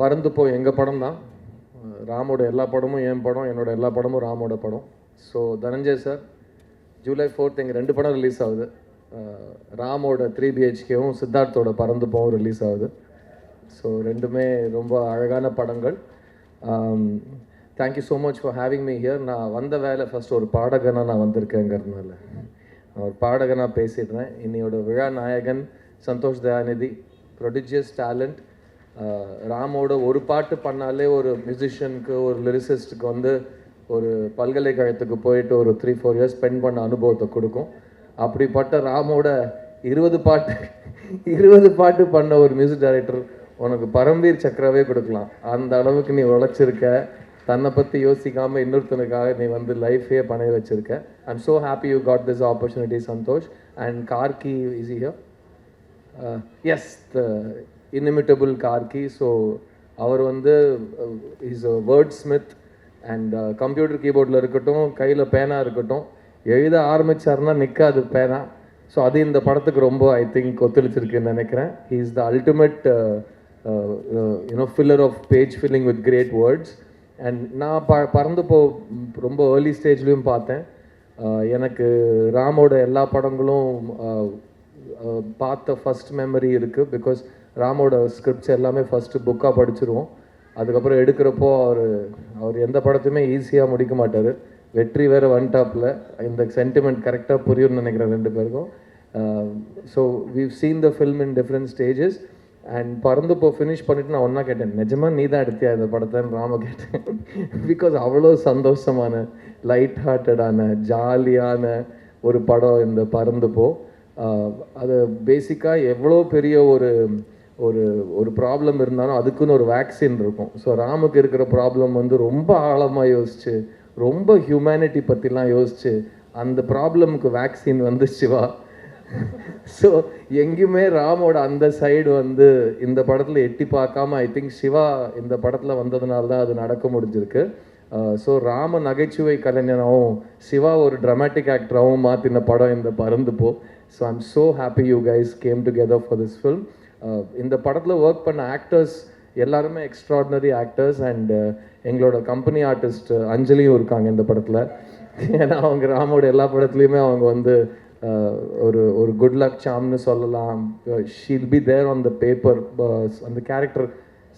பறந்து போ எங்கள் படம் தான்? ராமோட எல்லா படமும் என் படம் என்னோட எல்லா படமும் ராமோட படம். So Dhananjay sir July fourth எங்கள் ரெண்டு படம் ரிலீஸ் ஆகுது. ராமோட த்ரீ பிஹெச்கேவும் சித்தார்த்தோட பறந்து போவும் ரிலீஸ் ஆகுது. ஸோ ரெண்டுமே ரொம்ப அழகான படங்கள். Thank you so much for having me here நான் வந்த வேலை ஃபஸ்ட் ஒரு பாடகனாக நான் வந்திருக்கேங்கிறதுனால. நான் ஒரு பாடகனாக பேசிடுறேன். இன்னையோட விழா நாயகன் சந்தோஷ் தயாநிதி ப்ரொடிஜியஸ் டேலண்ட் ராமோட ஒரு பாட்டு பண்ணாலே ஒரு மியூசிஷியனுக்கு ஒரு லிரிசிஸ்ட்டுக்கு வந்து ஒரு பல்கலைக்கழகத்துக்கு போயிட்டு ஒரு த்ரீ ஃபோர் இயர்ஸ் ஸ்பெண்ட் பண்ண அனுபவத்தை கொடுக்கும். அப்படிப்பட்ட ராமோட இருபது பாட்டு இருபது பாட்டு பண்ண ஒரு மியூசிக் டைரக்டர் உனக்கு பரம்பீர் சக்கரவே கொடுக்கலாம். அந்த அளவுக்கு நீ உழைச்சிருக்க. தன்னை பற்றி யோசிக்காமல் இன்னொருத்தனுக்காக நீ வந்து லைஃபே பண்ணி வச்சுருக்க. I'm so happy you got this opportunity Santhosh. And Karky is here as inimitable Karky so அவர் வந்து is a wordsmith and computer கீபோர்டில் இருக்கட்டும் கையில் பேனா இருக்கட்டும் எழுத ஆரம்பிச்சாருன்னா நிற்காது பேனா. ஸோ அது இந்த படத்துக்கு ரொம்ப ஐ திங்க் ஒத்துழைச்சிருக்குன்னு நினைக்கிறேன். He is the ultimate you know filler of page filling with great words and நான் ப பறந்து போ ரொம்ப ஏர்லி ஸ்டேஜ்லேயும் பார்த்தேன். Uh, எனக்கு ராமோட எல்லா படங்களும் uh, uh, பார்த்த ஃபர்ஸ்ட் மெமரி இருக்குது பிகாஸ் ராமோட ஸ்கிரிப்ட்ஸ் எல்லாமே ஃபஸ்ட்டு புக்காக படிச்சிருவோம். அதுக்கப்புறம் எடுக்கிறப்போ அவர் அவர் எந்த படத்தையுமே ஈஸியாக முடிக்க மாட்டார். வெற்றி வேறு ஒன் டாப்பில் இந்த சென்டிமெண்ட் கரெக்டாக புரியும்னு நினைக்கிறேன் ரெண்டு பேருக்கும். So we seen the film in different stages and Paranthu Po finish பண்ணிட்டு நான் ஒன்றா கேட்டேன். நிஜமாக நீ தான் எடுத்தியா இந்த படத்தைன்னு ராம கேட்டேன். பிகாஸ் அவ்வளோ சந்தோஷமான லைட் ஹார்ட்டடான ஜாலியான ஒரு படம் இந்த பறந்து போ. அது பேசிக்காக எவ்வளோ பெரிய ஒரு ஒரு ஒரு ப்ராப்ளம் இருந்தாலும் அதுக்குன்னு ஒரு வேக்சின் இருக்கும். ஸோ ராமுக்கு இருக்கிற ப்ராப்ளம் வந்து ரொம்ப ஆழமாக யோசிச்சு ரொம்ப ஹியூமனிட்டி பற்றிலாம் யோசிச்சு அந்த ப்ராப்ளமுக்கு வேக்சின் வந்து சிவா. ஸோ எங்கேயுமே ராமோட அந்த சைடு வந்து இந்த படத்தில் எட்டி பார்க்காம ஐ திங்க் சிவா இந்த படத்தில் வந்ததுனால தான் அது நடக்க முடிஞ்சிருக்கு. Uh, ஸோ ராம நகைச்சுவை கலைஞனாகவும் சிவா ஒரு ட்ரமாட்டிக் ஆக்டராகவும் மாற்றின படம் இந்த Paranthu Po. So I'm so happy you guys came together for this film இந்த படத்தில் ஒர்க் பண்ண ஆக்டர்ஸ் எல்லாருமே எக்ஸ்ட்ராடினரி ஆக்டர்ஸ் அண்ட் எங்களோட கம்பெனி ஆர்டிஸ்ட் அஞ்சலியும் இருக்காங்க இந்த படத்தில். ஏன்னா அவங்க ராமோட எல்லா படத்துலையுமே அவங்க வந்து ஒரு ஒரு குட் லக் சாம்னு சொல்லலாம். She'll be there on the paper அந்த கேரக்டர்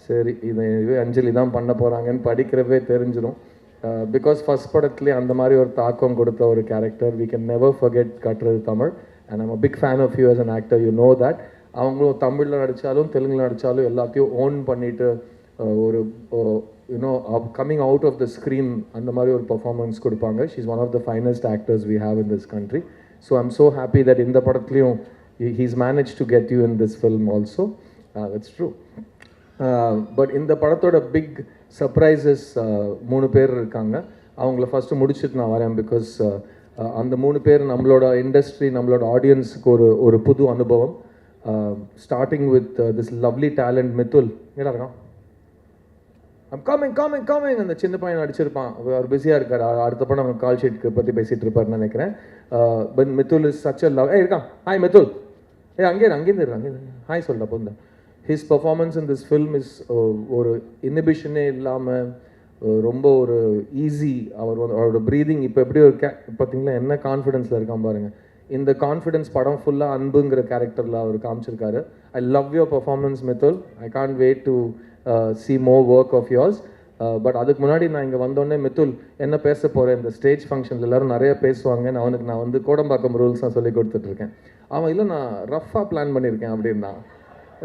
சரி இது அஞ்சலி தான் பண்ண போகிறாங்கன்னு படிக்கிறவே தெரிஞ்சிடும் பிகாஸ் ஃபஸ்ட் படத்துலேயே அந்த மாதிரி ஒரு தாக்கம் கொடுத்த ஒரு character we can never forget Katradhu Tamizh. And I'm a big fan of you as an actor you know that அவங்களும் தமிழில் நடித்தாலும் தெலுங்கில் நடித்தாலும் எல்லாத்தையும் ஓன் பண்ணிட்டு ஒரு you know coming out of the screen அந்த மாதிரி ஒரு பர்ஃபார்மன்ஸ் கொடுப்பாங்க. She is one of the finest actors we have in this country so I'm so happy that இந்த படத்துலையும் he's manage to get you in this film also it's true but இந்த படத்தோட big surprises uh, மூணு பேர் இருக்காங்க. அவங்கள first முடிச்சுட்டு நான் வரேன் பிகாஸ் uh, அந்த மூணு பேர் நம்மளோட இண்டஸ்ட்ரி நம்மளோட ஆடியன்ஸுக்கு ஒரு ஒரு புது அனுபவம். Starting with this lovely talent Mithul என்ன இருக்கான் ஐம் காமிங் காமிங் காமிங் அந்த சின்ன பையன் அடிச்சிருப்பான். அவர் பிஸியாக இருக்கார். அடுத்த படம் அவங்க கால் ஷீட்க்கு பற்றி பேசிகிட்டு இருப்பாருன்னு நினைக்கிறேன். But Mithul is such a love ஏ இருக்கான். ஹாய் மித்துல் ஏ அங்கே அங்கேருந்து அங்கே இரு ஹாய் சொல்ல போந்த his performance in this film is ஒரு இன்ஹிபிஷனே இல்லாமல் ரொம்ப ஒரு ஈஸி அவர் வந்து அவரோட ப்ரீதிங் இப்போ எப்படி ஒரு கே பார்த்தீங்களா என்ன கான்ஃபிடென்ஸில் இருக்கான் பாருங்க. இந்த கான்ஃபிடென்ஸ் படம் ஃபுல்லாக அன்புங்கிற கேரக்டரில் அவர் காமிச்சிருக்காரு. I love your performance Mithul I can't wait to see more work of yours but அதுக்கு முன்னாடி நான் இங்கே வந்தோடனே மித்துல் என்ன பேச போகிறேன் இந்த ஸ்டேஜ் ஃபங்க்ஷனில் எல்லாரும் நிறைய பேசுவாங்க. நான் அவனுக்கு நான் வந்து கோடம்பாக்கம் ரூல்ஸ் தான் சொல்லி கொடுத்துட்ருக்கேன். அவன் இல்லை நான் ரஃப்பாக பிளான் பண்ணியிருக்கேன் அப்படின்னா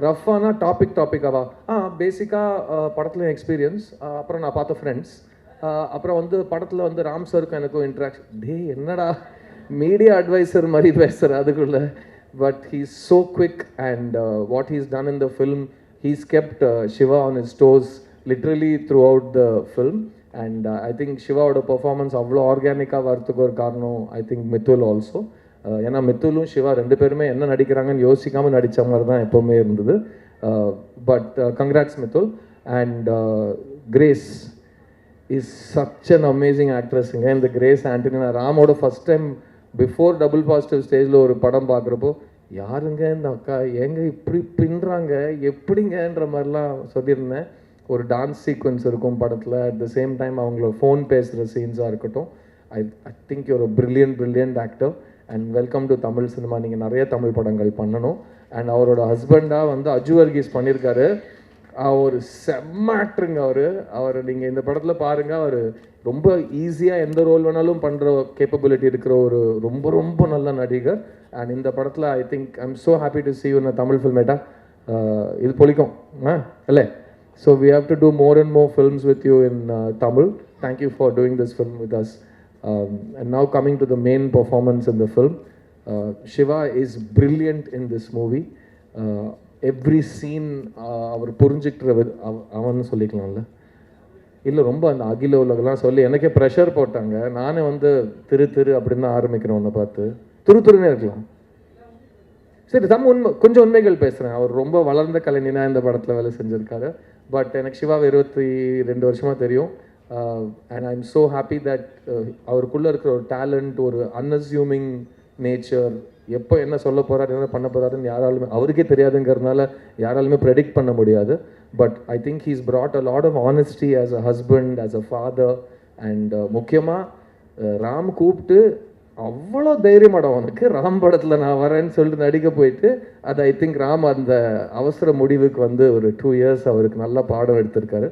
ரஃப்பானா டாபிக் டாப்பிக்காவா ஆ பேசிக்காக படத்துல எக்ஸ்பீரியன்ஸ் அப்புறம் நான் பார்த்த ஃப்ரெண்ட்ஸ் அப்புறம் வந்து படத்தில் வந்து ராம் சருக்கும் எனக்கும் இன்ட்ராக்ஷன் டே என்னடா? மீடியா அட்வைசர் மாதிரி பேசுகிற அதுக்குள்ள. But he's so quick and what he's done in the film he's kept Shiva on his toes literally throughout the film and I think சிவாவோட performance அவ்வளோ ஆர்கானிக்காக வரத்துக்கு ஒரு காரணம் ஐ திங்க் மித்துல் ஆல்சோ ஏன்னா மித்துலும் சிவா ரெண்டு பேருமே என்ன நடிக்கிறாங்கன்னு யோசிக்காமல் நடித்த மாதிரி தான் எப்போவுமே இருந்தது. But congrats Mithul and Grace is such an amazing ஆக்ட்ரஸுங்க இந்த கிரேஸ் ஆண்டனி நான் ராமோட first time before double positive ஸ்டேஜில் ஒரு படம் பார்க்குறப்போ யாருங்க இந்த அக்கா? ஏங்க இப்படி பின்னுறாங்க எப்படிங்கன்ற மாதிரிலாம் சொல்லியிருந்தேன். ஒரு டான்ஸ் சீக்வன்ஸ் இருக்கும் படத்தில். அட் த சேம் டைம் அவங்கள ஃபோன் பேசுகிற சீன்ஸாக இருக்கட்டும். I I think you're brilliant brilliant actor and welcome to Tamil cinema நீங்கள் நிறைய தமிழ் படங்கள் பண்ணணும். அண்ட் அவரோட ஹஸ்பண்டாக வந்து அஜு வர்கீஸ் பண்ணியிருக்காரு. அவர் செம்ம அவர். அவர் நீங்கள் இந்த படத்தில் பாருங்கள் அவர் ரொம்ப ஈஸியாக எந்த ரோல் வேணாலும் பண்ணுற கேப்பபிலிட்டி இருக்கிற ஒரு ரொம்ப ரொம்ப நல்ல நடிகர். அண்ட் இந்த படத்தில் I think I am so happy to see you in Tamil ஃபில்மேட்டா இது பொழிக்கும் ஆ இல்லை so we have to do more and more films with you in Tamil thank you for doing this film with us and now coming to the main performance in the film Shiva is brilliant in this movie every scene uh, அவர் புரிஞ்சுக்கிற அவன் அவ- சொல்லிக்கலாம்ல. இல்லை ரொம்ப அந்த அகில உலகெல்லாம் சொல்லி எனக்கே ப்ரெஷர் போட்டாங்க. நானே வந்து திரு திரு அப்படின்னு தான் ஆரம்பிக்கிறேன் உன்னை பார்த்து. துரு துருன்னே இருக்கலாம். சரி தம் உண்மை கொஞ்சம் உண்மைகள் பேசுகிறேன் அவர் ரொம்ப வளர்ந்த கலைஞனா இந்த படத்தில் வேலை செஞ்சுருக்காரு. பட் எனக்கு சிவாவை இருபத்தி ரெண்டு வருஷமாக தெரியும். And I am so happy that அவருக்குள்ளே இருக்கிற ஒரு டேலண்ட் ஒரு அன்அஸ்யூமிங் நேச்சர் எப்போ என்ன சொல்ல போகிறாரு என்ன பண்ண போகிறாருன்னு யாராலுமே அவருக்கே தெரியாதுங்கிறதுனால யாராலுமே ப்ரெடிக்ட் பண்ண முடியாது. But I think he's brought a lot of honesty as a husband as a father and முக்கியமாக ராம் கூப்பிட்டு அவ்வளோ தைரியமாடம் அவனுக்கு ராம் படத்தில் நான் வரேன்னு சொல்லிட்டு நடிக்க போயிட்டு அது ஐ திங்க் ராம் அந்த அவசர முடிவுக்கு வந்து ஒரு டூ இயர்ஸ் அவருக்கு நல்ல பாடம் எடுத்திருக்காரு.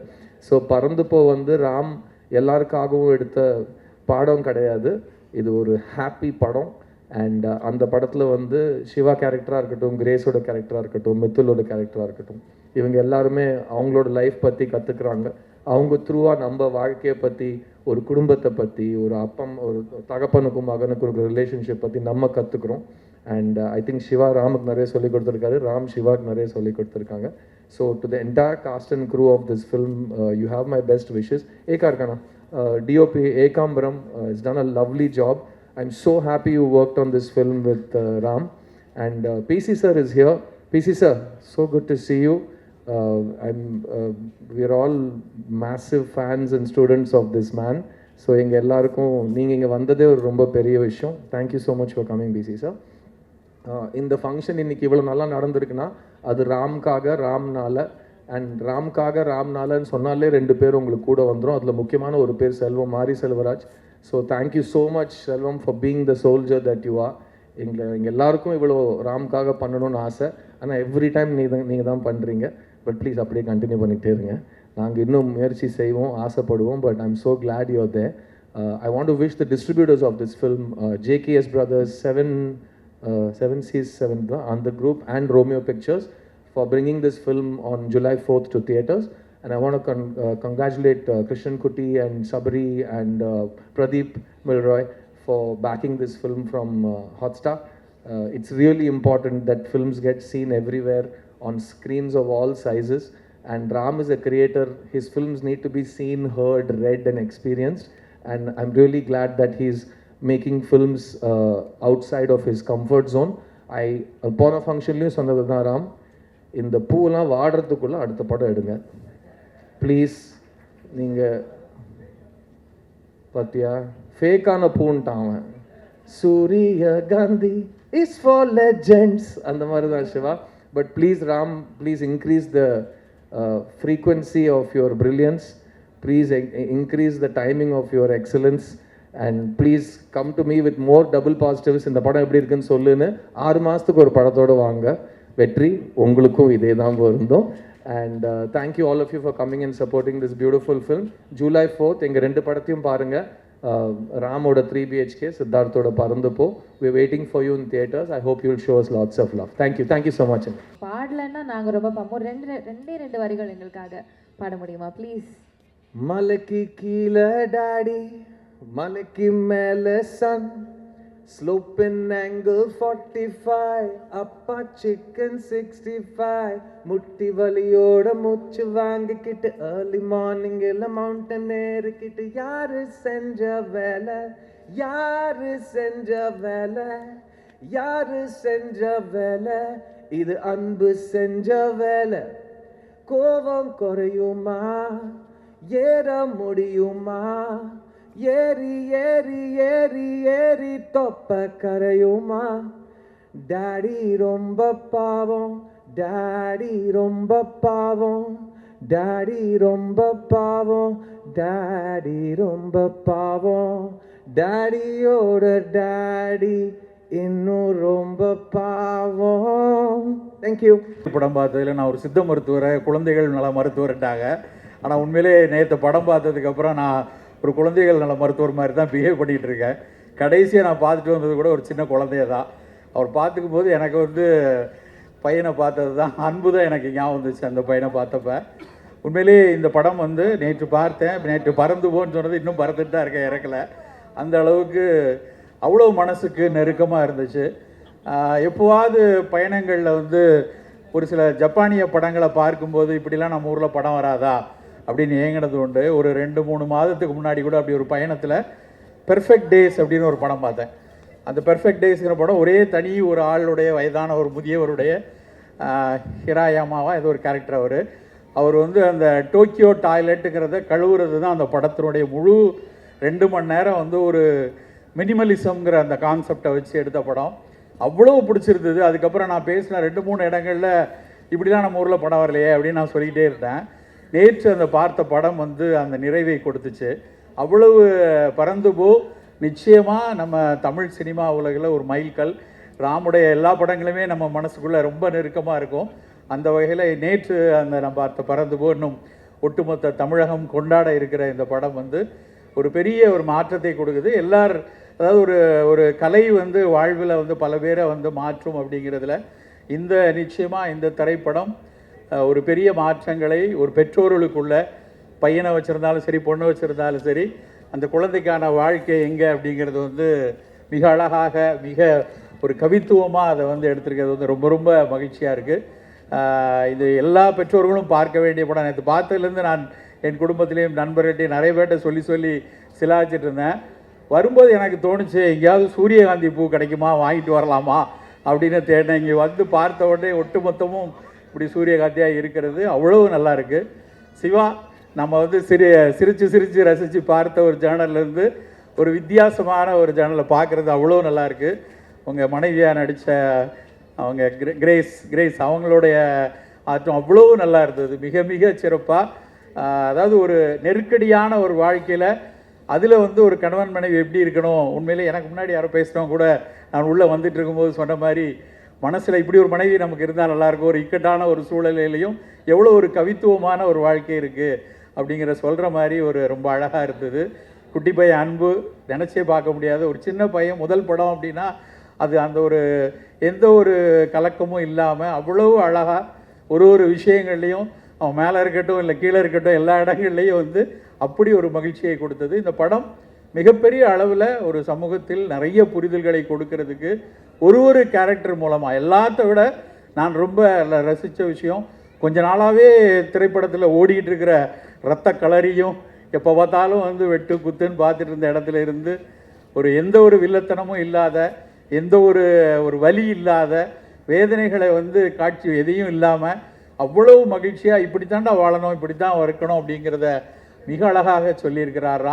ஸோ பறந்து வந்து ராம் எல்லாருக்காகவும் எடுத்த பாடம் கிடையாது. இது ஒரு ஹாப்பி படம். அண்ட் uh, அந்த படத்தில் வந்து சிவா கேரக்டராக இருக்கட்டும் கிரேஸோட கேரக்டராக இருக்கட்டும் மித்துலோட கேரக்டராக இருக்கட்டும் இவங்க எல்லாருமே அவங்களோட லைஃப் பற்றி கற்றுக்குறாங்க அவங்க த்ரூவாக நம்ம வாழ்க்கையை பற்றி ஒரு குடும்பத்தை பற்றி ஒரு அப்பம் ஒரு தகப்பனுக்கும் மகனுக்கும் இருக்கிற ரிலேஷன்ஷிப் பற்றி நம்ம கற்றுக்குறோம் and I uh, think Shiva ராமுக்கு நிறைய சொல்லிக் கொடுத்துருக்காரு. ராம் சிவாக்கு நிறைய சொல்லிக் கொடுத்துருக்காங்க. So to the entire cast and crew of this film you have my best wishes Eka இருக்கானா? Uh, DOP Ekambaram is done a lovely job I'm so happy you worked on this film with uh, Ram. And uh, PC sir is here. PC sir, so good to see you. Uh, I'm, uh, we're all massive fans and students of this man. So எங்கள் எல்லாருக்கும் நீங்கள் இங்கே வந்ததே ஒரு ரொம்ப பெரிய விஷயம் thank you so much for coming PC sir இந்த ஃபங்க்ஷன் இன்னைக்கு இவ்வளோ நல்லா நடந்திருக்குன்னா அது ராம்காக ராம்னால அண்ட் ராம்காக ராம்னாலன்னு சொன்னாலே ரெண்டு பேர் உங்களுக்கு கூட வந்துடும் அதில் முக்கியமான ஒரு பேர் Selvam Mari Selvaraj so thank you so much Selvam for being the soldier that you are எங்களை எங்கள் எல்லாருக்கும் இவ்வளோ ராம்காக பண்ணணும்னு ஆசை. ஆனால் எவ்ரி டைம் நீ தான் நீங்கள் தான் பண்ணுறீங்க பட் ப்ளீஸ் அப்படியே கண்டினியூ பண்ணிகிட்டே இருங்க. நாங்கள் இன்னும் முயற்சி செய்வோம் ஆசைப்படுவோம் but I am so glad you they I want to wish the distributors of this film JKS brothers seven seven Cs seven தான் அந்த group and Romeo pictures for bringing this film on July fourth to theatres And I want to con- uh, congratulate uh, Krishan Kuti and Sabri and uh, Pradeep Milroy for backing this film from uh, Hotstar. Uh, it's really important that films get seen everywhere on screens of all sizes. And Ram is a creator. His films need to be seen, heard, read, and experienced. And I'm really glad that he's making films uh, outside of his comfort zone. I, upon a function, சொன்னது தான் ராம் இந்த பூவெல்லாம் வாடுறதுக்குள்ள அடுத்த படம் எடுங்க please நீங்கள் பார்த்தியா ஃபேக்கான பூன்ட்டான் அவன். சூரிய காந்தி இஸ் ஃபார் லெஜெண்ட்ஸ் அந்த மாதிரி தான் Shiva. But please Ram please increase the frequency of your brilliance please increase the timing of your excellence and please come to me with more double positives இந்த படம் எப்படி இருக்குன்னு சொல்லுன்னு ஆறு மாதத்துக்கு ஒரு படத்தோடு வாங்க. வெற்றி உங்களுக்கும் இதே தான் பொருந்தும். And thank you all of you for coming and supporting this beautiful film July fourth எங்கள் ரெண்டு படத்தையும் பாருங்கள் ராமோட three BHK சித்தார்த்தோட Paranthu Po. We waiting for you in theatres I hope you'll shows lots of love thank you thank you so much பாடலைன்னா நாங்க ரொம்ப பார்ப்போம் ரெண்டு ரெண்டே ரெண்டு வரிகள் எங்களுக்காக பாட முடியுமா? ப்ளீஸ் மலைக்கு கீழே டாடி. மலைக்கு மேலே சன் ஸ்லோப்பின் ஆங்கிள் ஃபார்ட்டி ஃபைவ் அப்பா சிக்கன் சிக்ஸ்டி ஃபைவ் முட்டி வலியோட மூச்சு வாங்கிக்கிட்டு ஏர்லி மார்னிங் எல்லாம் மவுண்டன் ஏறிக்கிட்டு யாரு செஞ்ச வேலை யாரு செஞ்ச வேலை யாரு செஞ்ச வேலை இது அன்பு செஞ்ச வேலை கோபம் குறையுமா ஏற முடியுமா ஏறி ஏறி ஏறி ஏறி தொப்ப கரையுமா? டாடி ரொம்ப பாவம். டாடி ரொம்ப பாவம். டாடி ரொம்ப பாவம். டாடி ரொம்ப பாவம். டாடியோட டாடி இன்னும் ரொம்ப பாவம். தேங்க்யூ படம் பார்த்ததுல நான் ஒரு சித்த மருத்துவரை குழந்தைகள் நல மருத்துவர்ட்டாங்க ஆனால் உண்மையிலே நேற்று படம் பார்த்ததுக்கப்புறம் நான் ஒரு குழந்தைகள் நல்ல மருத்துவர் மாதிரி தான் பிஹேவ் பண்ணிகிட்டு இருக்கேன். கடைசியாக நான் பார்த்துட்டு வந்தது கூட ஒரு சின்ன குழந்தைய தான். அவர் பார்த்துக்கும் போது எனக்கு வந்து பையனை பார்த்தது தான் அன்பு தான் எனக்கு ஞாபகம் வந்துச்சு அந்த பையனை பார்த்தப்ப. உண்மையிலேயே இந்த படம் வந்து நேற்று பார்த்தேன் நேற்று பறந்து போன்னு சொன்னது இன்னும் பறந்துட்டு தான் இருக்கேன் இறக்கல. அந்த அளவுக்கு அவ்வளோ மனசுக்கு நெருக்கமாக இருந்துச்சு. எப்போவாது எப்போவாவது பயணங்களில் வந்து ஒரு சில ஜப்பானிய படங்களை பார்க்கும்போது இப்படிலாம் நம்ம ஊரில் படம் வராதா? அப்படின்னு ஏங்கினது உண்டு. ஒரு ரெண்டு மூணு மாதத்துக்கு முன்னாடி கூட அப்படி ஒரு பயணத்தில் பெர்ஃபெக்ட் டேஸ் அப்படின்னு ஒரு படம் பார்த்தேன். அந்த பெர்ஃபெக்ட் டேஸ்ங்கிற படம் ஒரே தனி ஒரு ஆளுடைய வயதான ஒரு முதியவருடைய ஆஹ், ஹிராயாமாவா ஏதோ ஒரு கேரக்டர் அவர். அவர் வந்து அந்த டோக்கியோ டாய்லெட்டுங்கிறத கழுவுறது தான் அந்த படத்தினுடைய முழு ரெண்டு மணி நேரம் வந்து ஒரு மினிமலிசம்ங்கிற அந்த கான்செப்டை வச்சு எடுத்த படம். அவ்வளோ பிடிச்சிருந்தது. அதுக்கப்புறம் நான் பேசின ரெண்டு மூணு இடங்களில் இப்படிலாம் நம்ம ஊரில் படம் வரலையே அப்படின்னு நான் சொல்லிக்கிட்டே இருந்தேன். நேற்று அந்த பார்த்த படம் வந்து அந்த நிறைவை கொடுத்துச்சு. அவ்வளவு பறந்து போ. நிச்சயமாக நம்ம தமிழ் சினிமா உலகில் ஒரு மைல்கல். ராமுடைய எல்லா படங்களுமே நம்ம மனசுக்குள்ளே ரொம்ப நெருக்கமாக இருக்கும். அந்த வகையில் நேற்று அந்த நம்ம பார்த்த பறந்து போ இன்னும் ஒட்டுமொத்த தமிழகம் கொண்டாட இருக்கிற இந்த படம் வந்து ஒரு பெரிய ஒரு மாற்றத்தை கொடுக்குது. எல்லார் அதாவது ஒரு ஒரு கலை வந்து வாழ்வில் வந்து பல பேரை வந்து மாற்றும் அப்படிங்கிறதுல இந்த நிச்சயமாக இந்த திரைப்படம் ஒரு பெரிய மாற்றங்களை ஒரு பெற்றோர்களுக்குள்ள பையனை வச்சுருந்தாலும் சரி பொண்ணை வச்சுருந்தாலும் சரி அந்த குழந்தைக்கான வாழ்க்கை எங்கே அப்படிங்கிறது வந்து மிக அழகாக மிக ஒரு கவித்துவமாக அதை வந்து எடுத்திருக்கிறது வந்து ரொம்ப ரொம்ப மகிழ்ச்சியாக இருக்குது இது எல்லா பெற்றோர்களும் பார்க்க வேண்டிய படம். நேற்று பார்த்ததுலேருந்து நான் என் குடும்பத்திலையும் நண்பர்கிட்டையும் நிறைய பேர்ட்ட சொல்லி சொல்லி சிலாச்சிட்டு இருந்தேன். வரும்போது எனக்கு தோணுச்சு எங்கேயாவது சூரியகாந்தி பூ கிடைக்குமா? வாங்கிட்டு வரலாமா? அப்படின்னு தேடினேன். இங்கே வந்து பார்த்த உடனே ஒட்டுமொத்தமும் இப்படி சூரியகாந்தியாக இருக்கிறது அவ்வளவு நல்லாயிருக்கு சிவா நம்ம வந்து சிரி சிரித்து சிரித்து ரசித்து பார்த்த ஒரு ஜேர்னல்லேருந்து ஒரு வித்தியாசமான ஒரு ஜேர்னலை பார்க்குறது அவ்வளோ நல்லாயிருக்கு உங்கள் மனைவியாக நடித்த அவங்க கிரே- கிரேஸ் கிரேஸ் அவங்களுடைய ஆற்றம் அவ்வளோ நல்லா இருந்தது. மிக மிக சிறப்பாக அதாவது ஒரு நெருக்கடியான ஒரு வாழ்க்கையில் அதில் வந்து ஒரு கணவன் மனைவி எப்படி இருக்கணும்? உண்மையிலே எனக்கு முன்னாடி யாரோ பேசினவங்க கூட நான் உள்ளே வந்துட்டு இருக்கும்போது சொன்ன மாதிரி மனசில் இப்படி ஒரு மனைவி நமக்கு இருந்தால் நல்லாயிருக்கும் ஒரு இக்கட்டான ஒரு சூழ்நிலையிலையும் எவ்வளோ ஒரு கவித்துவமான ஒரு வாழ்க்கை இருக்குது அப்படிங்கிற சொல்கிற மாதிரி ஒரு ரொம்ப அழகாக இருந்தது. குட்டி பையன் அன்பு நினச்சே பார்க்க முடியாத ஒரு சின்ன பையன் முதல் படம் அப்படின்னா அது அந்த ஒரு எந்த ஒரு கலக்கமும் இல்லாமல் அவ்வளவு அழகாக ஒரு ஒரு விஷயங்கள்லையும் அவன் மேலே இருக்கட்டும் இல்லை கீழே இருக்கட்டும் எல்லா இடங்கள்லையும் வந்து அப்படி ஒரு மகிழ்ச்சியை கொடுத்தது. இந்த படம் மிகப்பெரிய அளவில் ஒரு சமூகத்தில் நிறைய புரிதல்களை கொடுக்கறதுக்கு ஒரு ஒரு கேரக்டர் மூலமாக எல்லாத்த விட நான் ரொம்ப ரசித்த விஷயம் கொஞ்ச நாளாகவே திரைப்படத்தில் ஓடிக்கிட்டு இருக்கிற ரத்த கலரியும் எப்போ பார்த்தாலும் வந்து வெட்டு குத்துன்னு பார்த்துட்டு இருந்த இடத்துல இருந்து ஒரு எந்த ஒரு வில்லத்தனமும் இல்லாத எந்த ஒரு ஒரு வலி இல்லாத வேதனைகளை வந்து காட்சி எதையும் இல்லாமல் அவ்வளவு மகிழ்ச்சியாக இப்படித்தாண்டா வாழணும் இப்படி தான் இருக்கணும் அப்படிங்கிறத மிக அழகாக சொல்லியிருக்கிறார்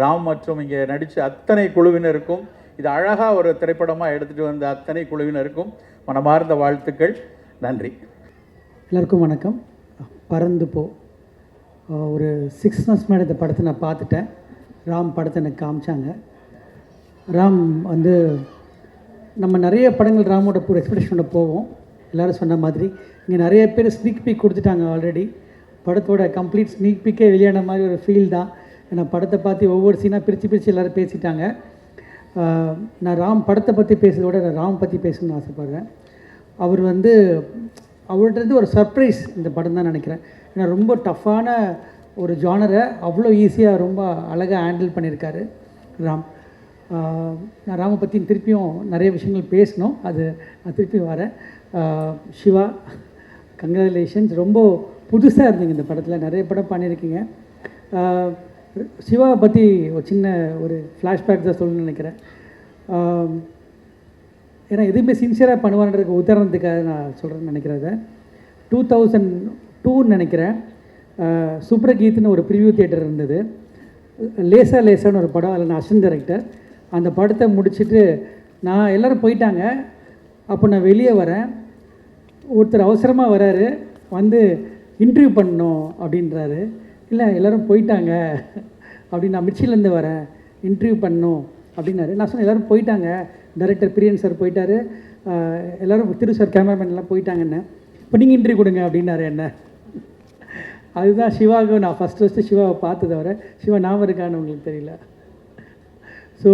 ராம் மற்றும் இங்கே நடித்த அத்தனை குழுவினருக்கும் இது அழகாக ஒரு திரைப்படமாக எடுத்துகிட்டு வந்த அத்தனை குழுவினருக்கும் மனமார்ந்த வாழ்த்துக்கள். நன்றி. எல்லாருக்கும் வணக்கம். பறந்து போ. ஒரு சிக்ஸ் மந்த்ஸ் மேலே இந்த படத்தை நான் பார்த்துட்டேன். ராம் படத்தை எனக்கு காமிச்சாங்க. ராம் வந்து நம்ம நிறைய படங்கள் ராமோட பூர் எக்ஸ்பெக்டேஷனோட போவோம். எல்லாரும் சொன்ன மாதிரி இங்கே நிறைய பேர் ஸ்னீக் பீக் கொடுத்துட்டாங்க ஆல்ரெடி படத்தோட கம்ப்ளீட் ஸ்னீக் பீக்கே வெளியான மாதிரி ஒரு ஃபீல் தான். ஏன்னா படத்தை பார்த்து ஒவ்வொரு சீனாக பிரித்து பிரித்து எல்லோரும் பேசிட்டாங்க. நான் ராம் படத்தை பற்றி பேசுகிறத விட நான் ராம் பற்றி பேசணும்னு ஆசைப்பட்றேன். அவர் வந்து அவர்கிட்டருந்து ஒரு சர்ப்ரைஸ் இந்த படம் தான் நினைக்கிறேன். ஏன்னா ரொம்ப டஃப்பான ஒரு ஜானரை அவ்வளோ ஈஸியாக ரொம்ப அழகாக ஹேண்டில் பண்ணியிருக்காரு ராம். நான் ராமை பற்றி திருப்பியும் நிறைய விஷயங்கள் பேசணும். அது நான் திருப்பி வரேன். சிவா கங்க்ராச்சுலேஷன்ஸ் ரொம்ப புதுசாக இருந்தீங்க இந்த படத்தில். நிறைய படம் பண்ணியிருக்கீங்க. சிவா பற்றி ஒரு சின்ன ஒரு ஃப்ளாஷ்பேக் தான் சொல்லணும்னு நினைக்கிறேன். ஏன்னா எதுவுமே சின்சியராக பண்ணுவான்றதுக்கு உதாரணத்துக்காக நான் சொல்கிறேன்னு நினைக்கிறத டூ தௌசண்ட் டூன்னு நினைக்கிறேன். சுப்ரகீத்னு ஒரு ப்ரிவியூ தியேட்டர் இருந்தது. லேசா லேசான்னு ஒரு படம் அதில் நான் அசன் டேரக்டர் அந்த படத்தை முடிச்சுட்டு நான் எல்லோரும் போயிட்டாங்க. அப்போ நான் வெளியே வரேன். ஒருத்தர் அவசரமாக வராரு. வந்து இன்டர்வியூ பண்ணணும் அப்படின்றாரு. இல்லை எல்லோரும் போயிட்டாங்க. அப்படின்னு நான் மிர்ச்சிலேருந்து வரேன். இன்டர்வியூ பண்ணணும். அப்படின்னாரு. நான் சொன்னேன் எல்லோரும் போயிட்டாங்க. டைரக்டர் பிரியன் சார் போயிட்டாரு. எல்லோரும் எல்லாரும் திரு சார் கேமராமேன் எல்லாம் போயிட்டாங்கன்னு. இப்போ நீங்கள் இன்டர்வியூ கொடுங்க. அப்படின்னாரு என்ன. அதுதான் சிவாவுக்கு நான் ஃபஸ்ட்டு ஃபஸ்ட்டு சிவாவை பார்த்தது வர சிவா ஞாபகம் இருக்கான்னு உங்களுக்கு தெரியல? ஸோ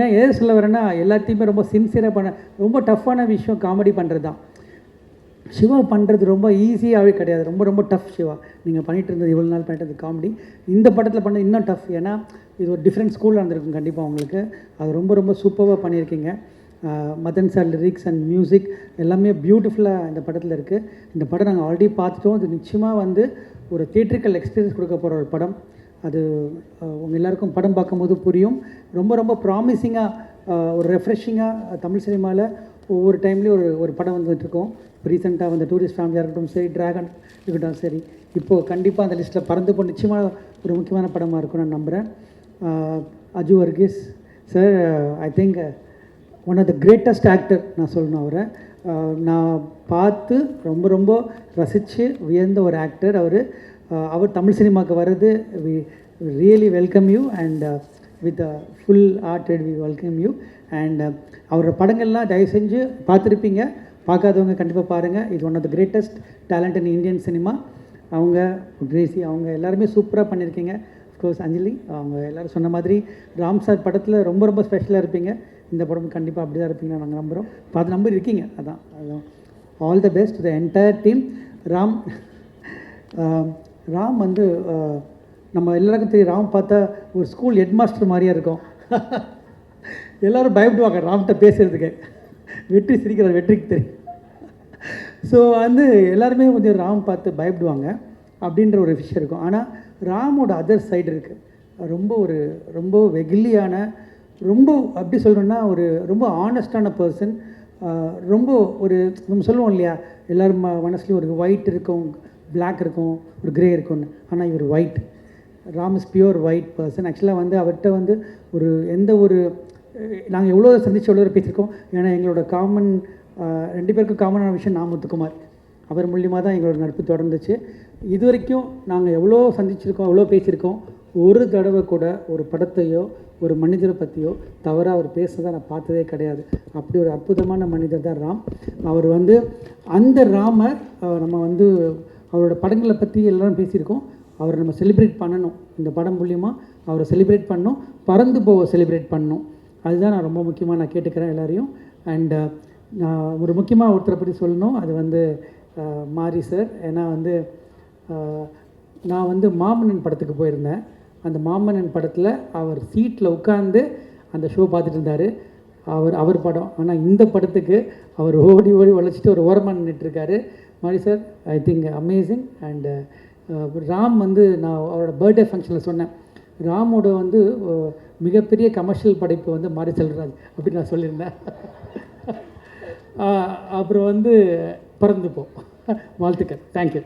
ஏன் எது சொல்ல வரேன்னா எல்லாத்தையுமே ரொம்ப சின்சியராக பண்ண ரொம்ப டஃப்பான விஷயம் காமெடி பண்ணுறது தான் சிவா பண்ணுறது ரொம்ப ஈஸியாகவே கிடையாது. ரொம்ப ரொம்ப டஃப் சிவா. நீங்கள் பண்ணிகிட்டு இருந்தது இவ்வளோ நாள் பண்ணிட்டு காமெடி இந்த படத்தில் பண்ண இன்னும் டஃப் ஏன்னா இது ஒரு டிஃப்ரெண்ட் ஸ்கூலில் இருந்திருக்கும் கண்டிப்பாக உங்களுக்கு. அது ரொம்ப ரொம்ப சூப்பராக பண்ணியிருக்கீங்க. Madhan sir lyrics and music எல்லாமே பியூட்டிஃபுல்லாக இந்த படத்தில் இருக்குது இந்த படம் நாங்கள் ஆல்ரெடி பார்த்துட்டோம். இது நிச்சயமாக வந்து ஒரு தியேட்ரிக்கல் எக்ஸ்பீரியன்ஸ் கொடுக்க போகிற ஒரு படம். அது உங்கள் எல்லாருக்கும் படம் பார்க்கும்போது புரியும். ரொம்ப ரொம்ப ப்ராமிசிங்காக ஒரு ரெஃப்ரெஷிங்காக தமிழ் சினிமாவில் ஒவ்வொரு டைம்லேயும் ஒரு ஒரு படம் வந்துட்டுருக்கோம் ரீசெண்டாக வந்த டூரிஸ்ட் ஃபேமிலியாக இருக்கட்டும் சரி டிராகன் இருக்கட்டும் சரி. இப்போது கண்டிப்பாக அந்த லிஸ்ட்டில் பறந்து போய் நிச்சயமாக ஒரு முக்கியமான படமாக இருக்கும் நான் நம்புகிறேன் Aju Varghese. Sir I think one of the greatest actor நான் சொல்லணும் அவரை. நான் பார்த்து ரொம்ப ரொம்ப ரசித்து உயர்ந்த ஒரு ஆக்டர் அவர். அவர் தமிழ் சினிமாவுக்கு வர்றது we really welcome you and with full hearted we welcome you and அவரோட படங்கள்லாம் தயவு செஞ்சு பார்த்துருப்பீங்க. பார்க்காதவங்க கண்டிப்பாக பாருங்கள் இது one of the greatest talent in Indian cinema அவங்க கிரேசி அவங்க எல்லாருமே சூப்பராக பண்ணியிருக்கீங்க. அஃப்கோர்ஸ் அஞ்சலி அவங்க எல்லாரும் சொன்ன மாதிரி ராம் சார் படத்தில் ரொம்ப ரொம்ப ஸ்பெஷலாக இருப்பீங்க. இந்த படம் கண்டிப்பாக அப்படி தான் இருப்பீங்க நாங்கள் நம்புகிறோம் பார்த்து நம்பர் இருக்கீங்க. அதான் அதான். All the best the entire team Ram Ram வந்து நம்ம எல்லாருக்கும் தெரியும். ராம் பார்த்தா ஒரு ஸ்கூல் ஹெட் மாஸ்டர் மாதிரியே இருக்கும். எல்லாரும் பயப்படுவாங்க ராம்கிட்ட பேசுறதுக்கு. வெற்றி சிரிக்கிறார் வெற்றிக்கு தெரியும் ஸோ வந்து எல்லாருமே கொஞ்சம் ராம் பார்த்து பயப்படுவாங்க அப்படின்ற ஒரு விஷயம் இருக்கும். ஆனால் ராமோட அதர் சைடு இருக்குது ரொம்ப ஒரு ரொம்ப வெகுலியான ரொம்ப அப்படி சொல்கிறோன்னா ஒரு ரொம்ப ஆனஸ்டான பர்சன் ரொம்ப ஒரு நம்ம சொல்லுவோம் இல்லையா? எல்லோரும் ம- ஒரு ஒயிட் இருக்கும் பிளாக் இருக்கும் ஒரு கிரே இருக்கும்னு. ஆனால் இவர் white Ram is pure white person ஆக்சுவலாக வந்து அவர்கிட்ட வந்து ஒரு எந்த ஒரு நாங்கள் எவ்வளோ சந்திச்சு எவ்வளோ பேசியிருக்கோம். ஏன்னா எங்களோட காமன் ரெண்டு பேருக்கும் காமனான விஷயம் நான் முத்துக்குமார். அவர் மூலியமாக தான் எங்களோட நட்பு தொடர்ந்துச்சு. இது வரைக்கும் நாங்கள் எவ்வளோ சந்திச்சிருக்கோம் எவ்வளோ பேசியிருக்கோம் ஒரு தடவை கூட ஒரு படத்தையோ ஒரு மனிதரை பற்றியோ தவறாக அவர் பேசுறதை நான் பார்த்ததே கிடையாது. அப்படி ஒரு அற்புதமான மனிதர் தான் ராம். அவர் வந்து அந்த ராமர் நம்ம வந்து அவரோட படங்களை பற்றி எல்லாரும் பேசியிருக்கோம். அவரை நம்ம செலிப்ரேட் பண்ணணும். இந்த படம் மூலியமாக அவரை செலிப்ரேட் பண்ணணும். பறந்து போக செலிப்ரேட் பண்ணணும். அதுதான் நான் ரொம்ப முக்கியமாக நான் கேட்டுக்கிறேன் எல்லாரையும். அண்டு uh, நான் ஒரு முக்கியமாக ஒருத்தரை பற்றி சொல்லணும். அது வந்து மாரி சார் ஏன்னா வந்து நான் வந்து மாமன்னன் படத்துக்கு போயிருந்தேன். அந்த மாமன்னன் படத்தில் அவர் சீட்டில் உட்காந்து அந்த ஷோ பார்த்துட்டு இருந்தார். அவர் அவர் படம். ஆனால் இந்த படத்துக்கு அவர் ஓடி ஓடி உழைச்சிட்டு ஒரு ஓரமாக நின்றுட்டுருக்காரு மாரி sir I think amazing and Ram வந்து நான் அவரோட பர்த்டே ஃபங்க்ஷனில் சொன்னேன். ராமோட வந்து மிகப்பெரிய கமர்ஷியல் படைப்பு வந்து மாரி செல்வராஜ் அப்படின்னு நான் சொல்லியிருந்தேன். அப்புறம் வந்து பிறந்துப்போம். வாழ்த்துக்கள். தேங்க்யூ